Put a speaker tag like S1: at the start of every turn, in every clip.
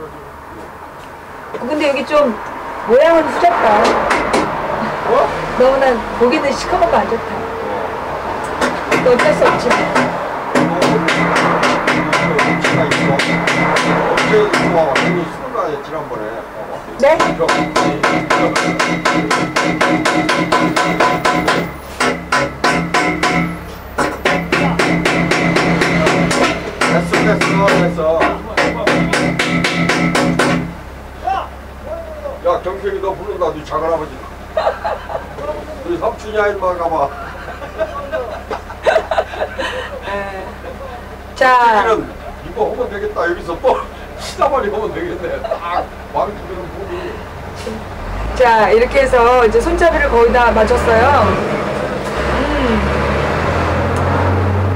S1: 어, 근데 여기 좀 모양은 후졌다.
S2: 어?
S1: 너무나 보기는 시커멓고 안 좋다. 또 어쩔 수 없지.
S2: 어,
S1: 네?
S2: 작은 아버지. 우리 삼촌이야, 일마 가봐.
S1: 에. 자,
S2: 이는 이거 하면 되겠다. 여기서 또 시다발이 하면 되겠네. 딱 왕주들은 보기.
S1: 자 이렇게 해서 이제 손잡이를 거의 다 맞췄어요. 음.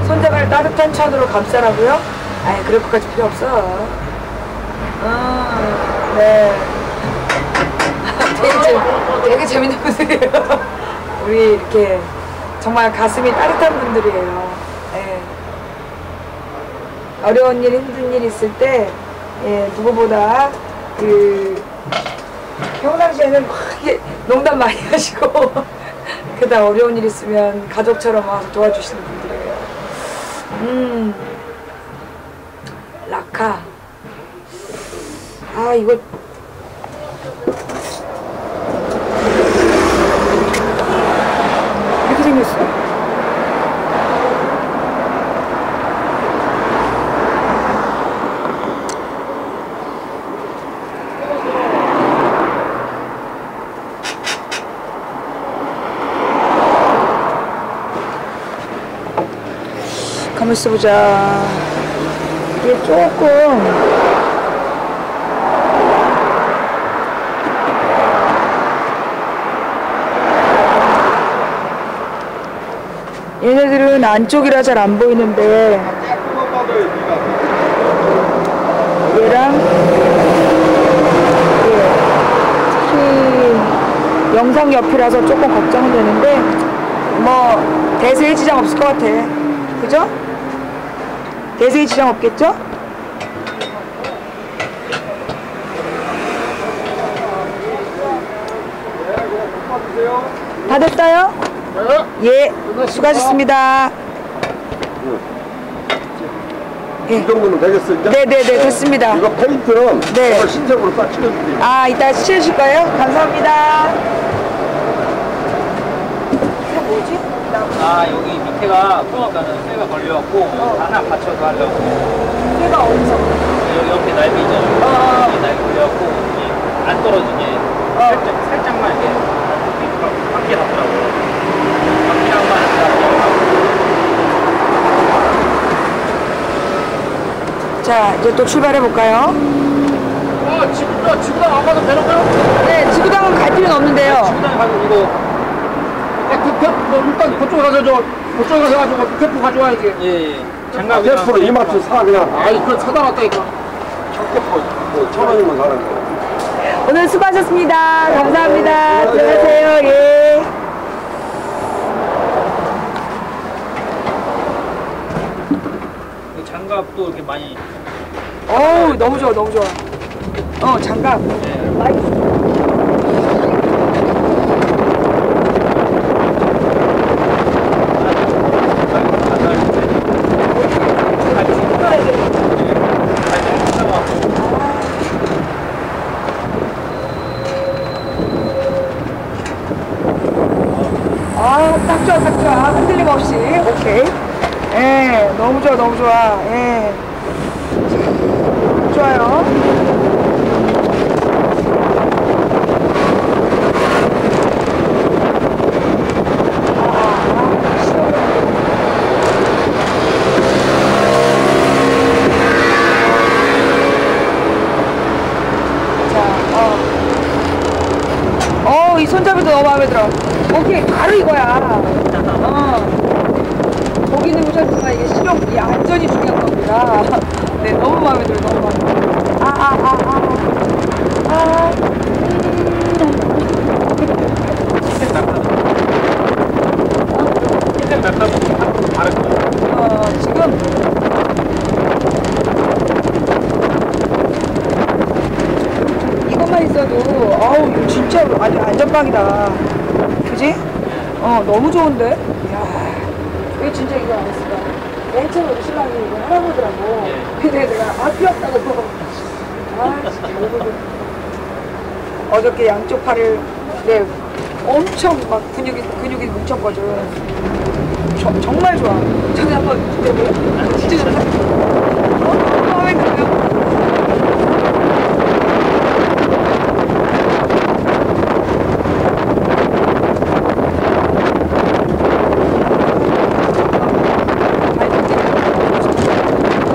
S1: 손잡이를 따뜻한 천으로 감싸라고요? 아예 그럴 것까지 필요 없어. 아, 네. 되게, 재, 되게 재밌는 분들이에요. 우리 이렇게 정말 가슴이 따뜻한 분들이에요. 예. 어려운 일, 힘든 일 있을 때, 예, 누구보다 그, 평상시에는 막 농담 많이 하시고, 그다 어려운 일 있으면 가족처럼 와서 도와주시는 분들이에요. 음, 라카. 아, 이거. 생겼어. 가만 있어 보자. 이게 조금. 얘네들은 안쪽이라 잘 안 보이는데. 얘랑 예, 영상 옆이라서 조금 걱정은 되는데 뭐 대세의 지장 없을 것 같아. 그죠? 대세의 지장 없겠죠? 다 됐어요? 예, 수고하셨습니다.
S2: 이 정도면 되겠어, 이제?
S1: 네네네, 됐습니다.
S2: 이거 페인트는
S1: 네.
S2: 정말 신색으로 싹 칠해줄게요.
S1: 아, 이따 거예요? 감사합니다. 이거 뭐지?
S3: 아 여기 밑에가 보니까는 쇠가 걸려갖고 하나 받쳐서 하려고
S1: 쇠가 어디서?
S3: 여기 옆에 날개 있잖아요
S1: 어.
S3: 여기 날개 걸려갖고 이게 안 떨어지게 살짝, 살짝만 이렇게 밖에 놨더라고요 밖이랑만
S1: 자, 이제 또 출발해 볼까요?
S3: 아 지금 지금 안 가도 되는 거요?
S1: 네, 지구당은 갈 필요는 없는데요.
S3: 지금 가고 이거
S4: 아, 그, 그, 뭐, 일단 그쪽에 가서 저, 그쪽에 가서 가지고 테프 가져와야지.
S3: 예예
S2: 아,
S3: 장갑이랑
S2: 테프로 이마트 사, 그냥.
S4: 아이, 그걸 사다 놨다니까.
S2: 첫테프 뭐천 원이면 사는 거.
S1: 오늘 수고하셨습니다. 감사합니다. 들어가세요. 예.
S3: 이 장갑 도 이렇게 많이
S1: 어우, 너무 좋아, 너무 좋아. 어, 장갑. 아, 딱 좋아, 딱 좋아. 흔들림 없이. 오케이. 예, 너무 좋아, 너무 좋아. 예. 좋아요. 자, 어. 어, 이 손잡이도 너무 마음에 들어. 오케이, 바로 이거야. 어. 보기는 보셨지만 이게 실용, 이 안전이 중요한 겁니다. 네, 너무 마음에 들어, 너무 마음에 들어. 아, 아, 아, 아. 아,
S3: 다른 거
S1: 어, 지금 진짜 아주 안전빵이다. 그지? 어, 너무 좋은데? 이야, 왜 진짜 이거 안 했을까? 맨 처음에 신랑이 이거 하라고 하더라고. 근데 내가 아, 없다고. 아, 진짜 이거. 어저께 양쪽 팔을, 네, 엄청 막 근육이, 근육이 뭉쳤거든. 저, 정말 좋아. 저기 한번 진짜로요? 진짜 좋다. 어? 마음에 들어요.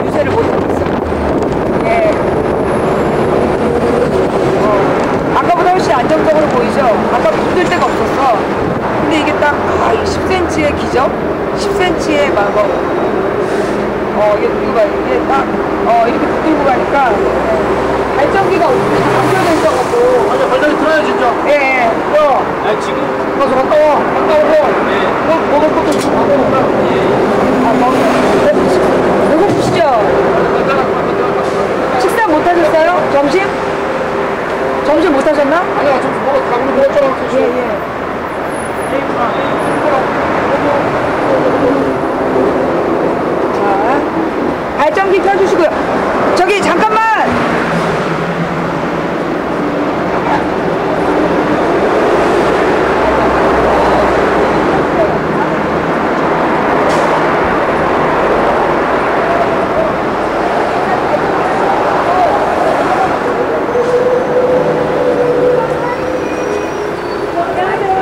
S1: 유세를 못하고 있어요. 예. 어, 아까보다 훨씬 안정적으로 보이죠? 아까 힘들 데가 없었어. 근데 이게 딱, 아, 이 10cm의 기적? 10cm의 마법. 어, 이게, 이거 봐. 이게 딱, 어, 이렇게 붙들고 가니까, 예. 발전기가 감겨져 있어갖고,
S4: 아니 발전기 틀어야 진짜
S1: 예, 예.
S4: 야
S3: 아 지금
S4: 가서 갔다 와 갔다 오고
S3: 네.
S4: 너 먹을 것도 좀 갖고 온다
S1: 아, 먹 배고프시죠? 식사 못 하셨어요? 점심? 점심 못 하셨나?
S4: 아니야 좀 먹어 방금 먹었잖아
S1: 예, 예. 자, 발전기 켜주시고요. 저기, 잠깐만!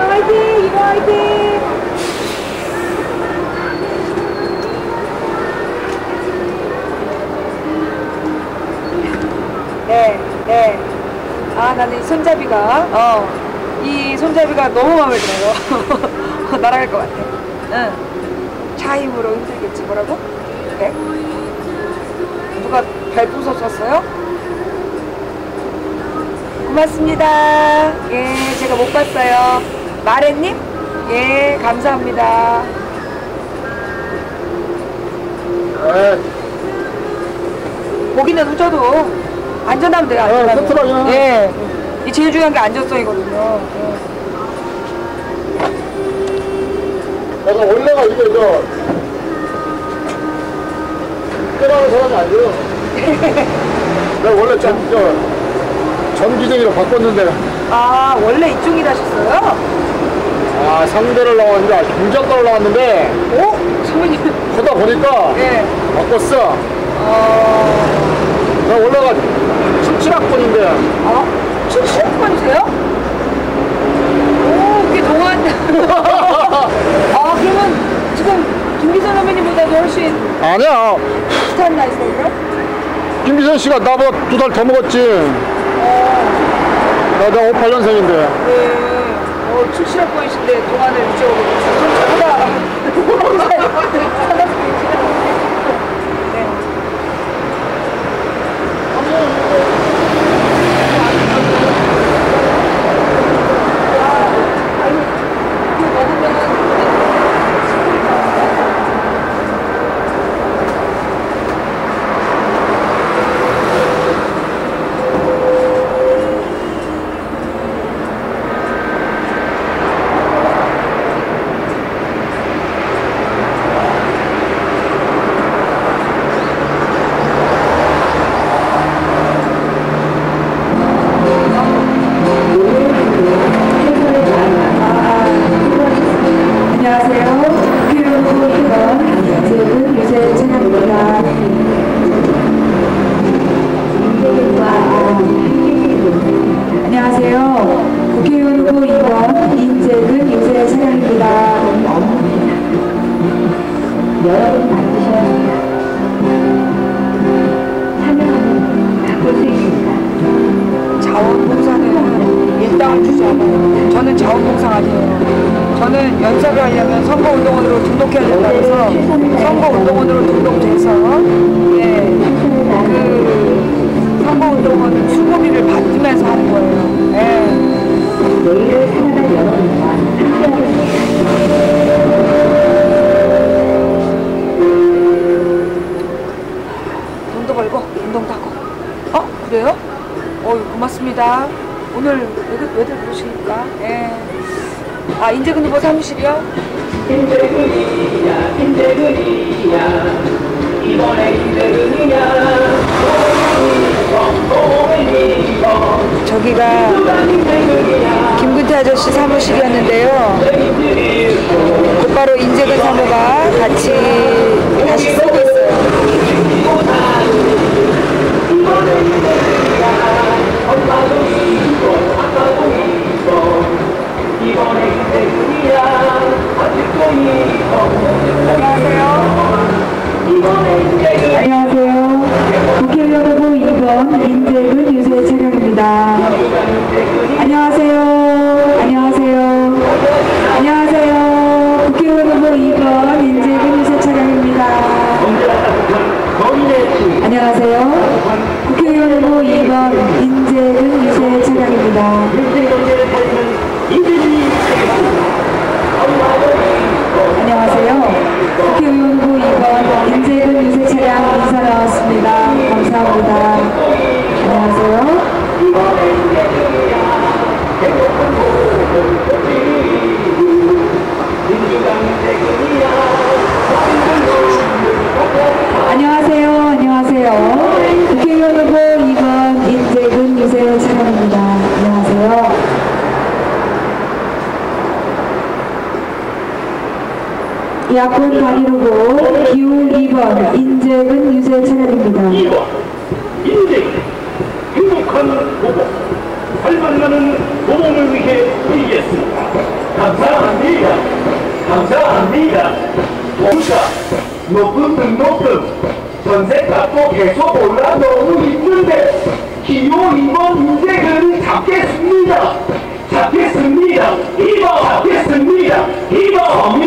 S1: 화이팅! 이모 화이팅! 나는 이 손잡이가, 어, 이 손잡이가 너무 마음에 들어요. 날아갈 것 같아. 응. 차 힘으로 힘들겠지, 뭐라고? 네. 누가 발 부서졌어요? 고맙습니다. 예, 제가 못 봤어요. 마레님? 예, 감사합니다.
S4: 에
S1: 고기는 후져도 안전하면 돼요, 안전하면.
S4: 어, 튼튼하게.
S1: 예. 이 제일 중요한 게 안전성이거든요. 예.
S4: 내가 원래가 이게 저 깨라는 사람이 아니에요 내가 원래 전, 저, 전기쟁이로 바꿨는데
S1: 아, 원래 이쪽이라 하셨어요?
S4: 아 상대를 나왔는데 경작가를 나왔는데
S1: 오? 선배님.
S4: 하다 보니까
S1: 예.
S4: 바꿨어
S1: 어,
S4: 내가 원래가 77학번인데
S1: 아, 77번이세요? 오, 꽤 동안. 아, 그러면 지금 김기선 선배님보다도 훨씬
S4: 아니야
S1: 비슷한 나이세요?
S4: 김비선 씨가 나보다 두 달 더 먹었지
S1: 어,
S4: 나, 내가 58년생인데
S1: 네. 어, 77번이신데 동안을 유지하고 계시죠. 저보다 자원봉사 아니에요. 저는 연설을 하려면 선거운동원으로 등록해야 된다 해서 선거운동원으로 등록돼서 예, 그 선거운동원 수고비를 받으면서 하는 거예요.
S5: 함께하겠습니다.
S1: 돈도 벌고 운동도 하고. 어? 그래요? 어유 고맙습니다.
S6: 오늘 왜들, 왜들 부르십니까? 예. 아, 인재근 후보 사무실이요? 저기가 김근태 아저씨 사무실이었는데요. 곧바로 인재근 사무가 같이
S1: 안녕하세요. 국회의원 후보 2번 인재근 유세 차량입니다. 안녕하세요. 안녕하세요. 안녕하세요. 국회의원 후보 2번 인재근 유세 차량입니다. 안녕하세요. 국회의원 후보 2번 인재근 유세 차량입니다. 안녕하세요. 국회의원 후보 2번 인재근 유세 차량 인사 나왔습니다. 감사합니다. 안녕하세요. 안녕하세요. 안녕하세요. 국회의원 후보 2번 인재근 유세 차량입니다. 약혼 박일호고 기울 2번 인재근 유세 차량입니다.
S4: 2번 인재 행복한 도봉 살만나는 도봉을 위해 드리겠습니다. 감사합니다. 감사합니다. 공사 높은 등 높은 전세가 또 계속 올라 너무 힘든데 기호 2번 인재근을 잡겠습니다. 잡겠습니다. 2번 잡겠습니다. 2번